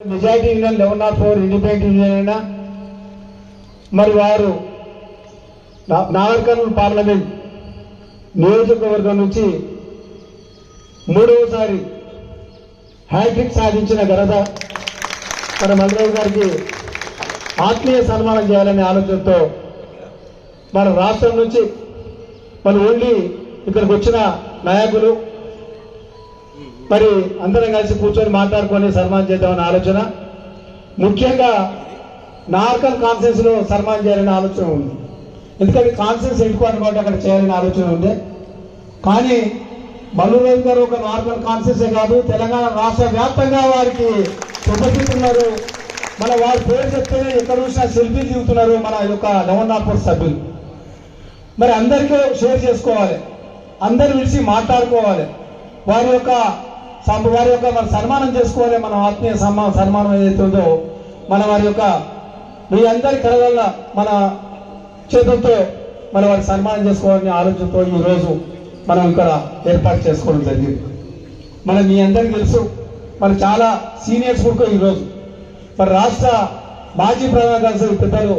Majority union eleven not four independent union అయినా మరి వారు నా- నాగర్కర్నూలు పార్లమెంట్ నియోజకవర్గం నుంచి మూడవసారి హ్యాట్రిక్ సాధించిన ఘనత మన మధురావు గారికి ఆత్మీయ సన్మానం చేయాలనే ఆలోచనతో మన రాష్ట్రం నుంచి మన ఓన్లీ ఇక్కడికి వచ్చిన నాయకులు మరి అందరం కలిసి కూర్చొని మాట్లాడుకొని సన్మానం చేద్దామని ఆలోచన. ముఖ్యంగా నార్కల్ కాన్ఫరెన్స్లో సన్మానం చేయాలనే ఆలోచన ఉంది. ఎందుకంటే కాన్ఫరెన్స్ ఎక్కువ అనమాట అక్కడ చేయాలనే ఆలోచన ఉంది కానీ మల్లు గారు ఒక నార్మల్ కాన్ఫరెన్సే కాదు తెలంగాణ రాష్ట్ర వ్యాప్తంగా వారికి సుపరిచితున్నారు మన వారి పేరు చెప్తేనే ఎక్కడ చూసినా సెల్ఫీ దిగుతున్నారు మన యొక్క నవనాపూర్ సభ్యులు. మరి అందరికీ షేర్ చేసుకోవాలి. అందరు పిలిచి మాట్లాడుకోవాలి. వారి యొక్క వారి యొక్క మన సన్మానం చేసుకోవాలి మన ఆత్మీయ సమ్మా సన్మానం ఏదైతే ఉందో మన వారి యొక్క మీ అందరి కళల మన చేతులతో మన వారి సన్మానం చేసుకోవాలనే ఆలోచనతో ఈ రోజు మనం ఇక్కడ ఏర్పాటు చేసుకోవడం జరిగింది. మన మీ అందరికీ తెలుసు మన చాలా సీనియర్స్ కూడా ఈరోజు. మరి రాష్ట్ర మాజీ ప్రధాన కార్యదర్శి పెద్దలు